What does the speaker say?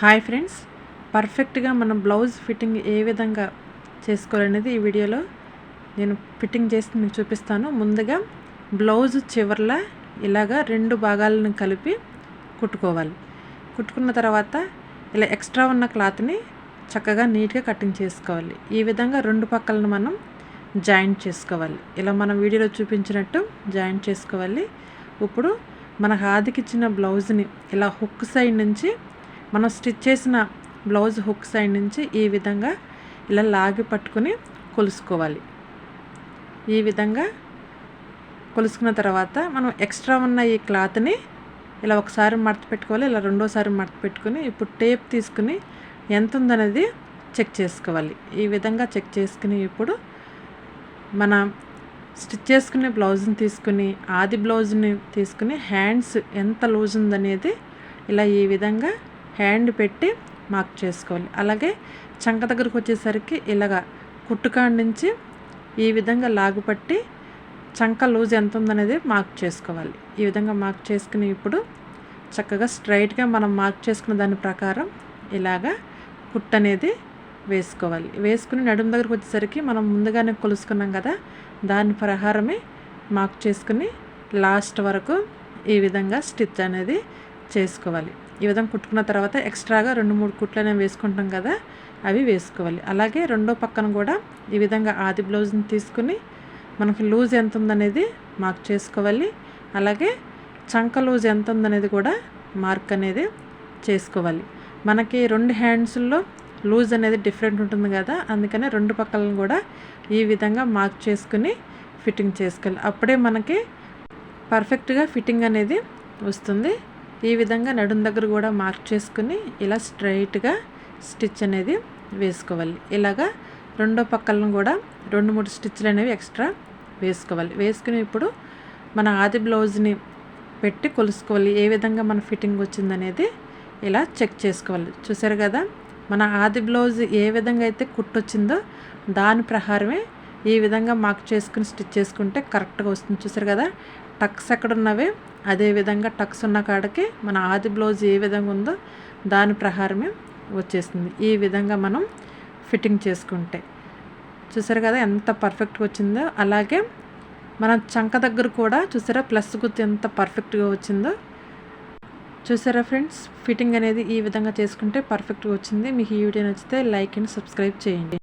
Hi friends. పర్ఫెక్ట్గా మనం blouse fitting ఏ విధంగా చేసుకోవాలనేది ఈ వీడియోలో నేను ఫిట్టింగ్ చేసి మీకు చూపిస్తాను. ముందుగా బ్లౌజ్ చివర్ల ఇలాగా రెండు భాగాలను కలిపి కుట్టుకోవాలి. కుట్టుకున్న తర్వాత ఇలా ఎక్స్ట్రా ఉన్న క్లాత్ని చక్కగా నీట్గా కటింగ్ చేసుకోవాలి. ఈ విధంగా రెండు పక్కలను మనం జాయింట్ చేసుకోవాలి. ఇలా మనం వీడియోలో చూపించినట్టు జాయింట్ చేసుకోవాలి. ఇప్పుడు మన హాదికి ఇచ్చిన బ్లౌజ్ని ఇలా హుక్ సైడ్ నుంచి మనం స్టిచ్ చేసిన బ్లౌజ్ హుక్ సైడ్ నుంచి ఈ విధంగా ఇలా లాగి పట్టుకుని కొలుసుకోవాలి. ఈ విధంగా కొలుసుకున్న తర్వాత మనం ఎక్స్ట్రా ఉన్న ఈ క్లాత్ని ఇలా ఒకసారి మడత పెట్టుకోవాలి ఇలా రెండోసారి మడత పెట్టుకుని ఇప్పుడు టేప్ తీసుకుని ఎంత ఉందనేది చెక్ చేసుకోవాలి. ఈ విధంగా చెక్ చేసుకుని ఇప్పుడు మన స్టిచ్ చేసుకునే బ్లౌజ్ని తీసుకుని ఆది బ్లౌజ్ని తీసుకుని హ్యాండ్స్ ఎంత లూజ్ ఉందనేది ఇలా ఈ విధంగా హ్యాండ్ పెట్టి మార్క్ చేసుకోవాలి. అలాగే చంక దగ్గరకు వచ్చేసరికి ఇలాగా కుట్టుకాడ నుంచి ఈ విధంగా లాగుపట్టి చంక లూజ్ ఎంత ఉందనేది మార్క్ చేసుకోవాలి. ఈ విధంగా మార్క్ చేసుకుని ఇప్పుడు చక్కగా స్ట్రైట్గా మనం మార్క్ చేసుకున్న దాని ప్రకారం ఇలాగా కుట్ అనేది వేసుకోవాలి. వేసుకుని నడుము దగ్గరకు వచ్చేసరికి మనం ముందుగానే కొలుసుకున్నాం కదా దాని ప్రకారమే మార్క్ చేసుకుని లాస్ట్ వరకు ఈ విధంగా స్టిచ్ అనేది చేసుకోవాలి. ఈ విధంగా కుట్టుకున్న తర్వాత ఎక్స్ట్రాగా రెండు మూడు కుట్లు అనేవి వేసుకుంటాం కదా అవి వేసుకోవాలి. అలాగే రెండో పక్కన కూడా ఈ విధంగా ఆది బ్లౌజ్ని తీసుకుని మనకి లూజ్ ఎంత ఉందనేది మార్క్ చేసుకోవాలి. అలాగే చంక లూజ్ ఎంత ఉందనేది కూడా మార్క్ అనేది చేసుకోవాలి. మనకి రెండు హ్యాండ్స్లో లూజ్ అనేది డిఫరెంట్ ఉంటుంది కదా అందుకనే రెండు పక్కలను కూడా ఈ విధంగా మార్క్ చేసుకుని ఫిట్టింగ్ చేసుకోవాలి. అప్పుడే మనకి పర్ఫెక్ట్గా ఫిట్టింగ్ అనేది వస్తుంది. ఈ విధంగా నడుం దగ్గర కూడా మార్క్ చేసుకుని ఇలా స్ట్రైట్గా స్టిచ్ అనేది వేసుకోవాలి. ఇలాగా రెండో పక్కలను కూడా రెండు మూడు స్టిచ్లు అనేవి ఎక్స్ట్రా వేసుకోవాలి. వేసుకుని ఇప్పుడు మన ఆది బ్లౌజ్ని పెట్టి కొలుసుకోవాలి. ఏ విధంగా మన ఫిట్టింగ్ వచ్చిందనేది ఇలా చెక్ చేసుకోవాలి. చూసారు కదా మన ఆది బ్లౌజ్ ఏ విధంగా అయితే కుట్టొచ్చిందో దాని ప్రకారమే ఈ విధంగా మార్క్ చేసుకుని స్టిచ్ చేసుకుంటే కరెక్ట్గా వస్తుంది. చూసారు కదా? టక్స్ ఎక్కడ ఉన్నవే అదేవిధంగా టక్స్ ఉన్న కాడకి మన ఆది బ్లౌజ్ ఏ విధంగా ఉందో దాని ప్రకారమే వచ్చేస్తుంది. ఈ విధంగా మనం ఫిట్టింగ్ చేసుకుంటే. చూసారు కదా? ఎంత పర్ఫెక్ట్గా వచ్చిందో. అలాగే మన చంక దగ్గర కూడా చూసారా? ప్లస్ గుర్తు ఎంత పర్ఫెక్ట్గా వచ్చిందో. చూసారా ఫ్రెండ్స్ ఫిట్టింగ్ అనేది ఈ విధంగా చేసుకుంటే పర్ఫెక్ట్గా వచ్చింది. మీకు ఈ వీడియో నచ్చితే లైక్ అండ్ సబ్స్క్రైబ్ చేయండి.